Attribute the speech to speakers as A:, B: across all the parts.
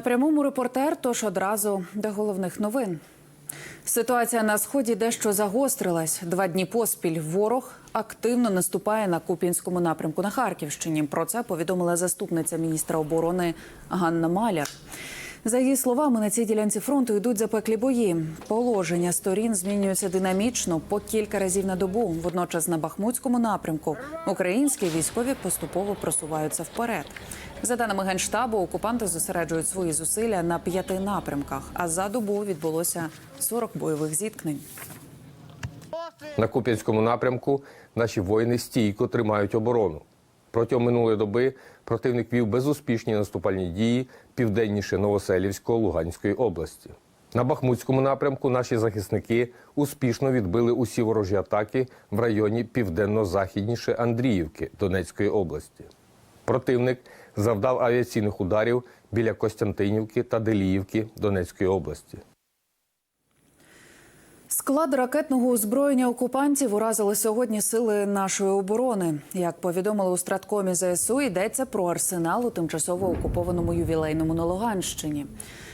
A: На прямому репортер, тож одразу до головних новин. Ситуація на сході дещо загострилась. Два дні поспіль ворог активно наступає на Куп'янському напрямку на Харківщині. Про це повідомила заступниця міністра оборони Ганна Маляр. За її словами, на цій ділянці фронту йдуть запеклі бої. Положення сторін змінюються динамічно по кілька разів на добу. Водночас на Бахмутському напрямку українські військові поступово просуваються вперед. За даними генштабу, окупанти зосереджують свої зусилля на п'яти напрямках. А за добу відбулося 40 бойових зіткнень.
B: На Куп'янському напрямку наші воїни стійко тримають оборону. Протягом минулої доби противник вів безуспішні наступальні дії південніше Новоселівського Луганської області. На Бахмутському напрямку наші захисники успішно відбили усі ворожі атаки в районі південно-західніше Андріївки Донецької області. Противник завдав авіаційних ударів біля Костянтинівки та Деліївки Донецької області.
A: Склад ракетного озброєння окупантів уразили сьогодні сили нашої оборони. Як повідомили у страткомі ЗСУ, йдеться про арсенал у тимчасово окупованому ювілейному на Луганщині.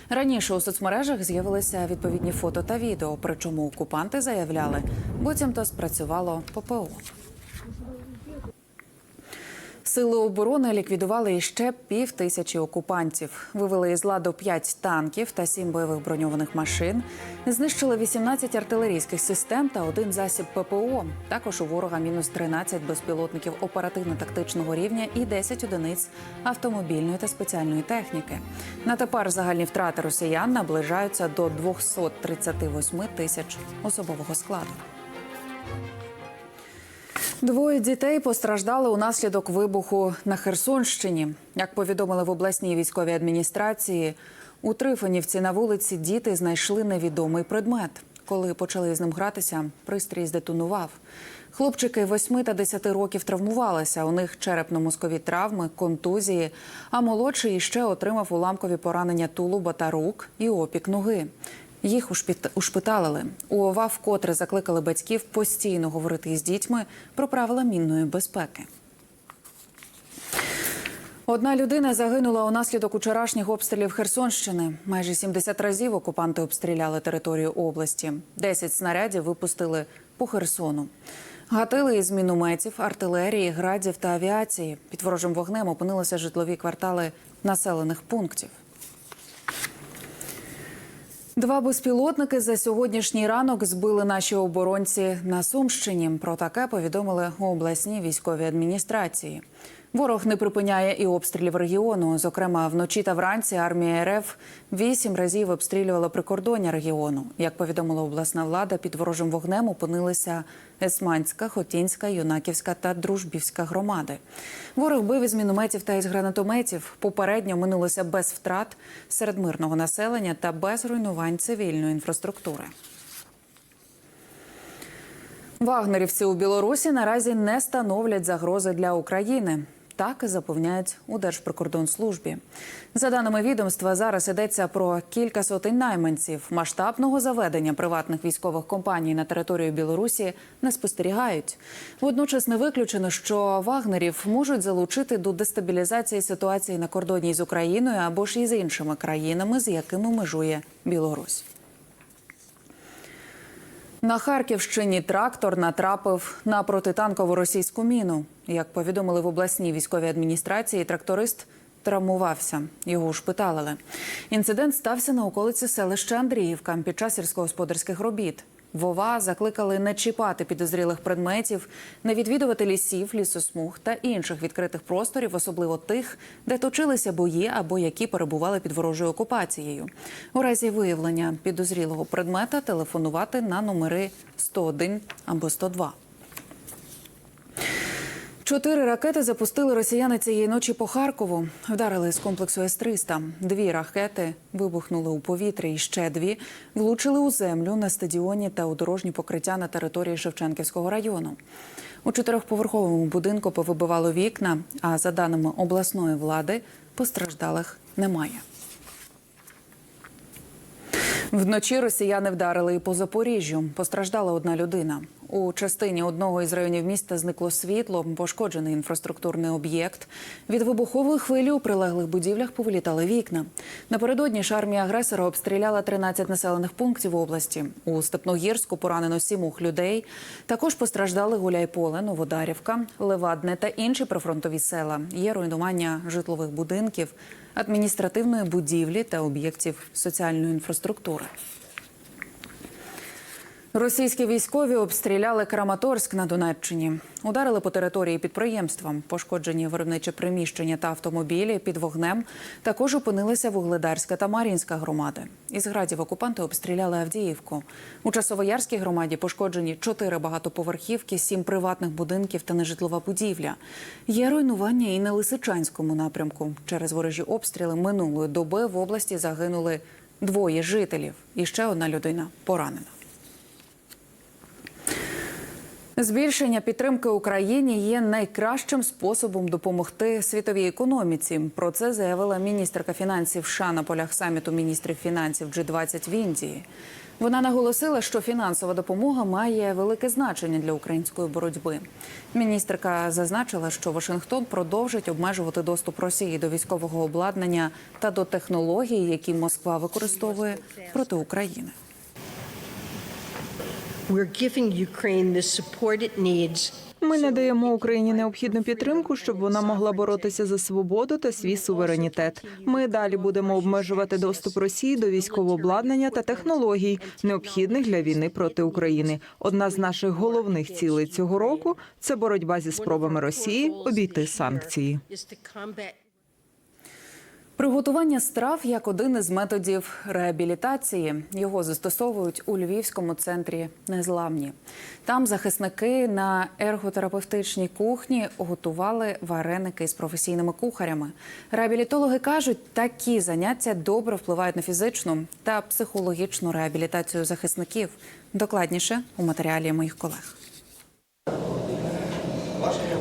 A: Раніше у соцмережах з'явилися відповідні фото та відео. Причому окупанти заявляли, буцімто спрацювало ППО. Сили оборони ліквідували іще пів тисячі окупантів. Вивели із ладу 5 танків та 7 бойових броньованих машин. Знищили 18 артилерійських систем та один засіб ППО. Також у ворога мінус 13 безпілотників оперативно-тактичного рівня і 10 одиниць автомобільної та спеціальної техніки. На тепер загальні втрати росіян наближаються до 238 тисяч особового складу. Двоє дітей постраждали унаслідок вибуху на Херсонщині. Як повідомили в обласній військовій адміністрації, у Трифонівці на вулиці діти знайшли невідомий предмет. Коли почали з ним гратися, пристрій здетонував. Хлопчики 8 та 10 років травмувалися. У них черепно-мозкові травми, контузії. А молодший ще отримав уламкові поранення тулуба та рук і опік ноги. Їх ушпиталили. У ОВА вкотре закликали батьків постійно говорити із дітьми про правила мінної безпеки. Одна людина загинула унаслідок учорашніх обстрілів Херсонщини. Майже 70 разів окупанти обстріляли територію області. 10 снарядів випустили по Херсону. Гатили із мінометів, артилерії, градів та авіації. Під ворожим вогнем опинилися житлові квартали населених пунктів. Два безпілотники за сьогоднішній ранок збили наші оборонці на Сумщині. Про таке повідомили у обласній військовій адміністрації. Ворог не припиняє і обстрілів регіону. Зокрема, вночі та вранці армія РФ вісім разів обстрілювала прикордоння регіону. Як повідомила обласна влада, під ворожим вогнем опинилися Есманська, Хотінська, Юнаківська та Дружбівська громади. Ворог бив із мінометів та із гранатометів. Попередньо минулося без втрат серед мирного населення та без руйнувань цивільної інфраструктури. Вагнерівці у Білорусі наразі не становлять загрози для України. Так і запевняють у Держприкордонслужбі. За даними відомства, зараз йдеться про кілька сотень найманців. Масштабного заведення приватних військових компаній на територію Білорусі не спостерігають. Водночас не виключено, що вагнерів можуть залучити до дестабілізації ситуації на кордоні з Україною або ж із іншими країнами, з якими межує Білорусь. На Харківщині трактор натрапив на протитанкову російську міну. Як повідомили в обласній військовій адміністрації, тракторист травмувався. Його ушпиталили. Інцидент стався на околиці селища Андріївка під час сільськогосподарських робіт. Вова закликали не чіпати підозрілих предметів, не відвідувати лісів, лісосмуг та інших відкритих просторів, особливо тих, де точилися бої або які перебували під ворожою окупацією. У разі виявлення підозрілого предмета телефонувати на номери 101 або 102. Чотири ракети запустили росіяни цієї ночі по Харкову. Вдарили з комплексу С-300. Дві ракети вибухнули у повітрі, і ще дві влучили у землю на стадіоні та у дорожні покриття на території Шевченківського району. У чотирьохповерховому будинку повибивало вікна. А за даними обласної влади, постраждалих немає. Вночі росіяни вдарили і по Запоріжжю. Постраждала одна людина. У частині одного із районів міста зникло світло, пошкоджений інфраструктурний об'єкт. Від вибухової хвилі у прилеглих будівлях повилітали вікна. Напередодні ж армія агресора обстріляла 13 населених пунктів області. У Степногірську поранено сімох людей. Також постраждали Гуляйполе, Новодарівка, Левадне та інші прифронтові села. Є руйнування житлових будинків, адміністративної будівлі та об'єктів соціальної інфраструктури. Російські військові обстріляли Краматорськ на Донеччині. Ударили по території підприємства. Пошкоджені виробниче приміщення та автомобілі під вогнем. Також опинилися Вугледарська та Мар'їнська громади. Із градів окупанти обстріляли Авдіївку. У Часовоярській громаді пошкоджені чотири багатоповерхівки, сім приватних будинків та нежитлова будівля. Є руйнування і на Лисичанському напрямку. Через ворожі обстріли минулої доби в області загинули двоє жителів. І ще одна людина поранена. Збільшення підтримки Україні є найкращим способом допомогти світовій економіці. Про це заявила міністерка фінансів США на полях саміту міністрів фінансів G20 в Індії. Вона наголосила, що фінансова допомога має велике значення для української боротьби. Міністерка зазначила, що Вашингтон продовжить обмежувати доступ Росії до військового обладнання та до технологій, які Москва використовує проти України.
C: We're giving Ukraine the support it needs
D: Ми надаємо Україні необхідну підтримку, щоб вона могла боротися за свободу та свій суверенітет. Ми далі будемо обмежувати доступ Росії до військового обладнання та технологій, необхідних для війни проти України. Одна з наших головних цілей цього року це боротьба зі спробами Росії обійти санкції.
A: Приготування страв як один із методів реабілітації. Його застосовують у Львівському центрі незламні. Там захисники на ерготерапевтичній кухні готували вареники з професійними кухарями. Реабілітологи кажуть, такі заняття добре впливають на фізичну та психологічну реабілітацію захисників. Докладніше у матеріалі моїх колег.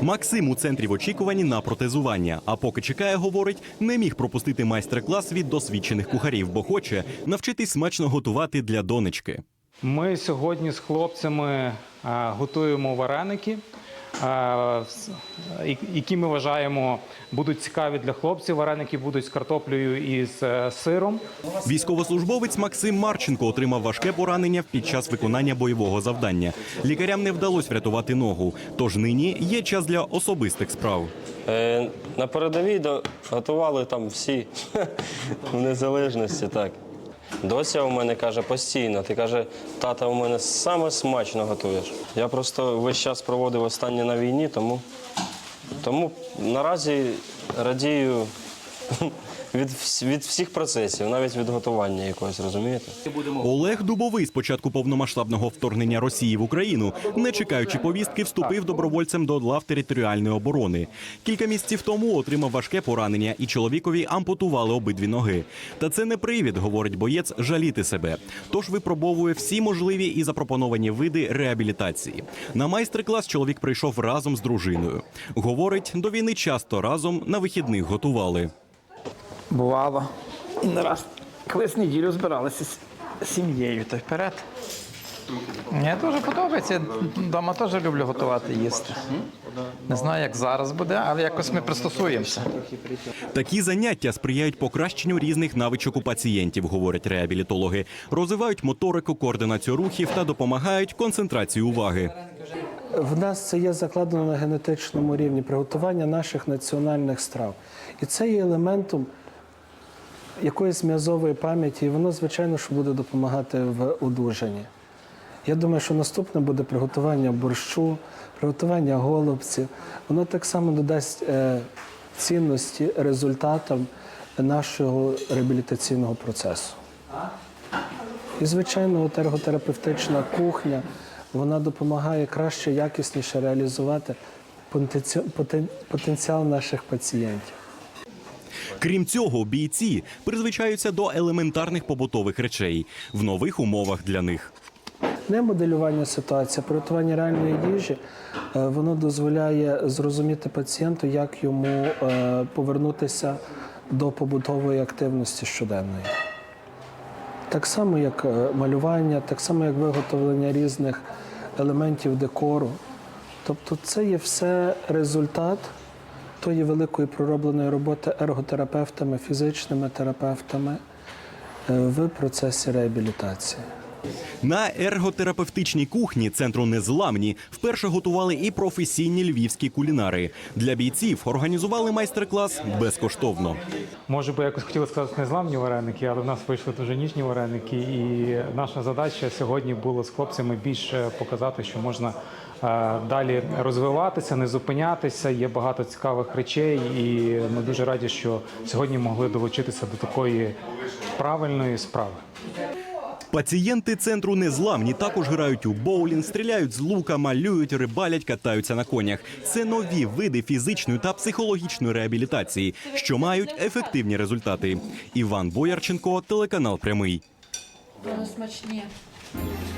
E: Максим у центрі в очікуванні на протезування. А поки чекає, говорить, не міг пропустити майстер-клас від досвідчених кухарів, бо хоче навчитись смачно готувати для донечки.
F: Ми сьогодні з хлопцями готуємо вареники, які ми вважаємо будуть цікаві для хлопців. Вареники будуть з картоплею і з е, сиром.
E: Військовослужбовець Максим Марченко отримав важке поранення під час виконання бойового завдання. Лікарям не вдалося врятувати ногу, тож нині є час для особистих справ.
G: Е, На передовій до- готували там всі в незалежності, так. Дося у мене каже постійно. Ти каже, тата у мене саме смачно готуєш. Я просто весь час проводив останнє на війні, тому, тому наразі радію від, від всіх процесів, навіть від готування якогось, розумієте?
E: Олег Дубовий з початку повномасштабного вторгнення Росії в Україну, не чекаючи повістки, вступив добровольцем до лав територіальної оборони. Кілька місяців тому отримав важке поранення, і чоловікові ампутували обидві ноги. Та це не привід, говорить боєць, жаліти себе. Тож випробовує всі можливі і запропоновані види реабілітації. На майстер-клас чоловік прийшов разом з дружиною. Говорить, до війни часто разом на вихідних готували.
H: Бувало. І не раз колись неділю збиралися з сім'єю, то вперед. Мені дуже подобається. Дома теж люблю готувати їсти. Не знаю, як зараз буде, але якось ми пристосуємося.
E: Такі заняття сприяють покращенню різних навичок у пацієнтів, говорять реабілітологи. Розвивають моторику, координацію рухів та допомагають концентрації уваги.
I: В нас це є закладено на генетичному рівні приготування наших національних страв. І це є елементом якоїсь м'язової пам'яті, і воно, звичайно, що буде допомагати в одужанні. Я думаю, що наступне буде приготування борщу, приготування голубців. Воно так само додасть е, цінності результатам нашого реабілітаційного процесу. І, звичайно, от ерготерапевтична кухня вона допомагає краще, якісніше реалізувати потенціал наших пацієнтів.
E: Крім цього, бійці призвичаються до елементарних побутових речей в нових умовах для них.
I: Не моделювання ситуації, приготування реальної їжі е, воно дозволяє зрозуміти пацієнту, як йому е, повернутися до побутової активності щоденної. Так само, як е, малювання, так само, як виготовлення різних елементів декору. Тобто, це є все результат тої великої проробленої роботи ерготерапевтами, фізичними терапевтами е, в процесі реабілітації.
E: На ерготерапевтичній кухні центру Незламні вперше готували і професійні львівські кулінари. Для бійців організували майстер-клас безкоштовно.
F: Може би якось хотіли сказати незламні вареники, але в нас вийшли дуже ніжні вареники. І наша задача сьогодні було з хлопцями більше показати, що можна далі розвиватися, не зупинятися. Є багато цікавих речей, і ми дуже раді, що сьогодні могли долучитися до такої правильної справи.
E: Пацієнти центру незламні також грають у боулінг, стріляють з лука, малюють, рибалять, катаються на конях. Це нові види фізичної та психологічної реабілітації, що мають ефективні результати. Іван Боярченко, телеканал Прямий.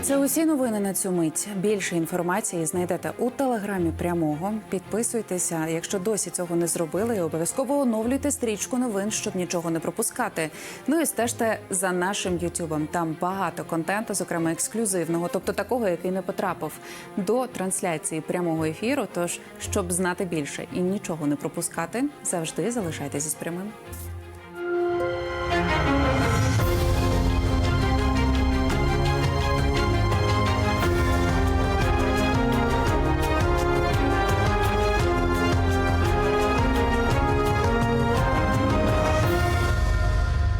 A: Це усі новини на цю мить. Більше інформації знайдете у телеграмі прямого. Підписуйтеся, якщо досі цього не зробили, і обов'язково оновлюйте стрічку новин, щоб нічого не пропускати. Ну і стежте за нашим Ютубом. Там багато контенту, зокрема ексклюзивного, тобто такого, який не потрапив до трансляції прямого ефіру. Тож, щоб знати більше і нічого не пропускати, завжди залишайтеся з прямим.